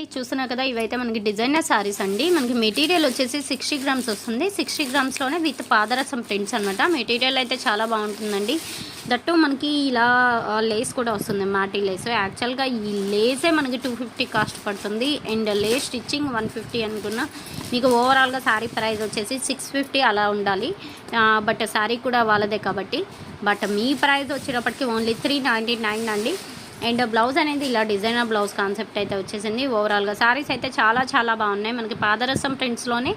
అండి కదా ఇవైతే మనకి డిజైనర్ శారీస్ అండి. మనకి మెటీరియల్ వచ్చేసి సిక్స్టీ గ్రామ్స్ వస్తుంది. సిక్స్టీ గ్రామ్స్లోనే విత్ పాదరసం ప్రింట్స్ అనమాట మెటీరియల్ అయితే చాలా బాగుంటుందండి. దట్టు మనకి ఇలా లేస్ కూడా వస్తుంది మాటీ లేస్. యాక్చువల్గా ఈ లేసే మనకి టూ ఫిఫ్టీ కాస్ట్ పడుతుంది. And lace stitching one fifty అనుకున్నా మీకు ఓవరాల్గా శారీ ప్రైస్ వచ్చేసి సిక్స్ ఫిఫ్టీ అలా ఉండాలి. బట్ శారీ కూడా వాళ్ళదే కాబట్టి. బట్ మీ ప్రైస్ వచ్చేటప్పటికి ఓన్లీ త్రీ నైంటీ నైన్ అండి. అండ్ బ్లౌజ్ అనేది ఇలా డిజైనర్ బ్లౌజ్ కాన్సెప్ట్ అయితే వచ్చేసింది. ఓవరాల్గా సారీస్ అయితే చాలా చాలా బాగున్నాయి. మనకి పాదరసం ప్రింట్స్లోనే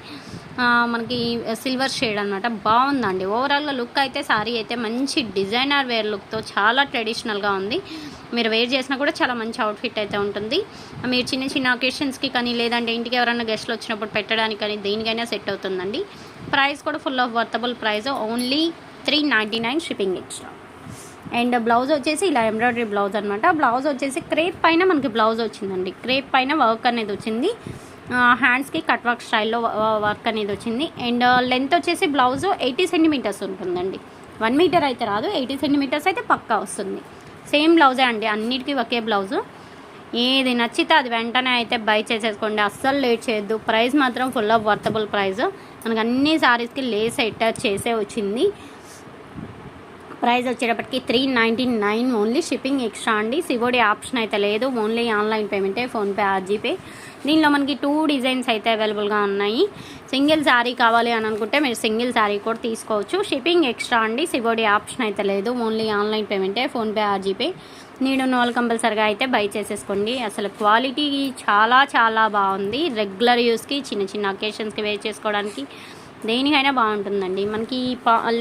మనకి సిల్వర్ షేడ్ అనమాట బాగుందండి. ఓవరాల్గా లుక్ అయితే శారీ అయితే మంచి డిజైనర్ వేర్ లుక్తో చాలా ట్రెడిషనల్గా ఉంది. మీరు వేర్ చేసినా కూడా చాలా మంచి అవుట్ఫిట్ అయితే ఉంటుంది. మీరు చిన్న చిన్న ఒకేషన్స్కి కానీ లేదంటే ఇంటికి ఎవరైనా గెస్ట్లు వచ్చినప్పుడు పెట్టడానికి కానీ దేనికైనా సెట్ అవుతుందండి. ప్రైస్ కూడా full of worthable price only three ninety nine shipping extra and blouse వచ్చేసి ఇలా ఎంబ్రాయిడరీ బ్లౌజ్ అనమాట బ్లౌజ్ వచ్చేసి క్రేప్ పైన మనకి బ్లౌజ్ వచ్చిందండి. క్రేప్ పైన వర్క్ అనేది వచ్చింది. హ్యాండ్స్కి కట్ వర్క్ స్టైల్లో వర్క్ అనేది వచ్చింది. అండ్ లెంత్ వచ్చేసి బ్లౌజ్ ఎయిటీ సెంటీమీటర్స్ ఉంటుందండి. వన్ మీటర్ అయితే రాదు ఎయిటీ సెంటీమీటర్స్ అయితే పక్కా వస్తుంది. సేమ్ బ్లౌజే అండి అన్నిటికీ ఒకే బ్లౌజు ఏది నచ్చితే అది వెంటనే అయితే బై చేసేసుకోండి. అస్సలు లేట్ చేయొద్దు. ప్రైస్ మాత్రం ఫుల్ ఆఫ్ వర్తబుల్ ప్రైస్ మనకు అన్ని సారీస్కి లేస్ అటాచ్ చేసే వచ్చింది. ప్రైస్ వచ్చేటప్పటికి three ninety nine only shipping extra అండి. సివోడి ఆప్షన్ అయితే లేదు. ఓన్లీ ఆన్లైన్ పేమెంటే ఫోన్పే ఆర్జీపే దీనిలో మనకి టూ డిజైన్స్ అయితే అవైలబుల్గా ఉన్నాయి. సింగిల్ శారీ కావాలి అని అనుకుంటే మీరు సింగిల్ శారీ కూడా తీసుకోవచ్చు. షిప్పింగ్ ఎక్స్ట్రా అండి. సివోడి ఆప్షన్ అయితే లేదు. ఓన్లీ ఆన్లైన్ పేమెంటే ఫోన్పే ఆర్జీపే నేను నోల్ కంపల్సరిగా అయితే బై చేసేసుకోండి. అసలు క్వాలిటీ చాలా చాలా బాగుంది. రెగ్యులర్ యూస్కి చిన్న చిన్న అకేషన్స్కి వేర్ చేసుకోవడానికి దేనికైనా బాగుంటుందండి. మనకి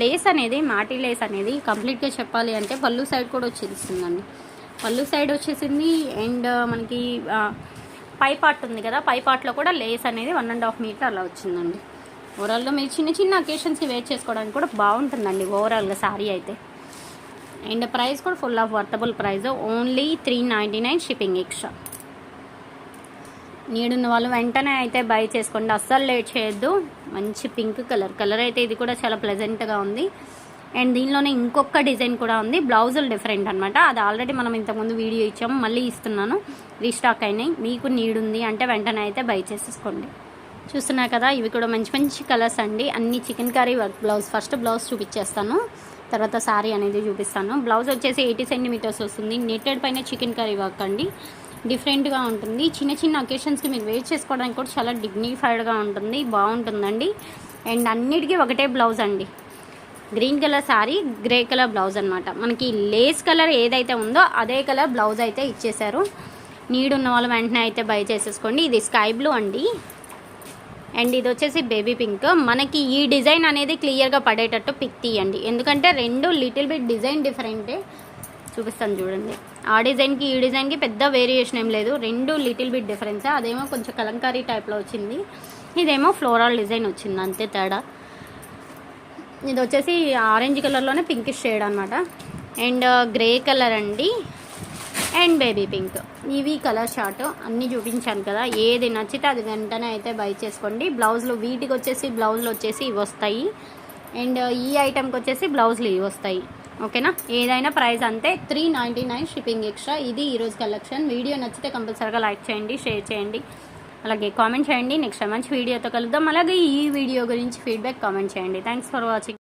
లేస్ అనేది మాటి లేస్ అనేది కంప్లీట్గా చెప్పాలి అంటే పళ్ళు సైడ్ కూడా వచ్చేస్తుందండి. పళ్ళు సైడ్ వచ్చేసింది అండ్ మనకి పై పార్ట్ ఉంది కదా పై పార్ట్లో కూడా లేస్ అనేది వన్ అండ్ హాఫ్ మీటర్ అలా వచ్చిందండి. ఓవరాల్గా మీరు చిన్న చిన్న అకేషన్స్కి వేర్ చేసుకోవడానికి కూడా బాగుంటుందండి ఓవరాల్గా శారీ అయితే. అండ్ ప్రైస్ కూడా full of worthable price only three ninety nine shipping extra. నీడున్న వాళ్ళు వెంటనే అయితే బై చేసుకోండి. అస్సలు లేట్ చేయొద్దు. మంచి పింక్ కలర్ కలర్ అయితే ఇది కూడా చాలా ప్లెజెంట్గా ఉంది. అండ్ దీనిలోనే ఇంకొక డిజైన్ కూడా ఉంది. బ్లౌజులు డిఫరెంట్ అనమాట అది ఆల్రెడీ మనం ఇంతకుముందు వీడియో ఇచ్చాము. మళ్ళీ ఇస్తున్నాను. రీస్టాక్ అయినాయి. మీకు నీడ్ ఉంది అంటే వెంటనే అయితే బై చేసేసుకోండి. చూస్తున్నా కదా ఇవి కూడా మంచి మంచి కలర్స్ అండి. అన్ని chikankari work blouse first blouse చూపించేస్తాను. తర్వాత శారీ అనేది చూపిస్తాను. బ్లౌజ్ వచ్చేసి ఎయిటీ సెంటీమీటర్స్ వస్తుంది. నెట్టెడ్ పైన చికెన్ కర్రీ వర్క్ అండి. డిఫరెంట్గా ఉంటుంది. చిన్న చిన్న అకేషన్స్కి మీరు వేర్ చేసుకోవడానికి కూడా చాలా డిగ్నిఫైడ్గా ఉంటుంది. బాగుంటుందండి. అండ్ అన్నిటికీ ఒకటే బ్లౌజ్ అండి. Green colour sari grey colour blouse అనమాట మనకి లేస్ కలర్ ఏదైతే ఉందో అదే కలర్ బ్లౌజ్ అయితే ఇచ్చేశారు. నీడ్ ఉన్న వాళ్ళు వెంటనే అయితే బై చేసేసుకోండి. ఇది స్కై బ్లూ అండి. అండ్ ఇది వచ్చేసి బేబీ పింక్ మనకి ఈ డిజైన్ అనేది క్లియర్గా పడేటట్టు పిక్ తీయండి. ఎందుకంటే రెండు లిటిల్ బిట్ డిజైన్ డిఫరెంటే చూపిస్తాను చూడండి. ఆ డిజైన్కి ఈ డిజైన్కి పెద్ద వేరియేషన్ ఏం లేదు. రెండు లిటిల్ బిట్ డిఫరెన్స్. అదేమో కొంచెం కలంకారీ టైప్లో వచ్చింది. ఇదేమో ఫ్లోరల్ డిజైన్ వచ్చింది. అంతే తేడా. ఇది వచ్చేసి ఆరెంజ్ కలర్లోనే పింకిష్ షేడ్ అనమాట అండ్ గ్రే కలర్ అండి. And baby pink. ఇవి కలర్ షార్ట్. అన్నీ చూపించాను కదా. ఏది నచ్చితే అది వెంటనే అయితే బై చేసుకోండి. బ్లౌజ్లు వీటికి వచ్చేసి బ్లౌజులు వచ్చేసి ఇవి వస్తాయి. అండ్ ఈ ఐటెంకి వచ్చేసి బ్లౌజులు ఇవి వస్తాయి. ఓకేనా? ఏదైనా ప్రైస్ అంతే three ninety nine shipping extra. ఇది ఈరోజు కలెక్షన్. వీడియో నచ్చితే కంపల్సరీగా లైక్ చేయండి షేర్ చేయండి. అలాగే కామెంట్ చేయండి. నెక్స్ట్ మంచి వీడియోతో కలుద్దాం. అలాగే ఈ వీడియో గురించి ఫీడ్బ్యాక్ కామెంట్ చేయండి. Thanks for watching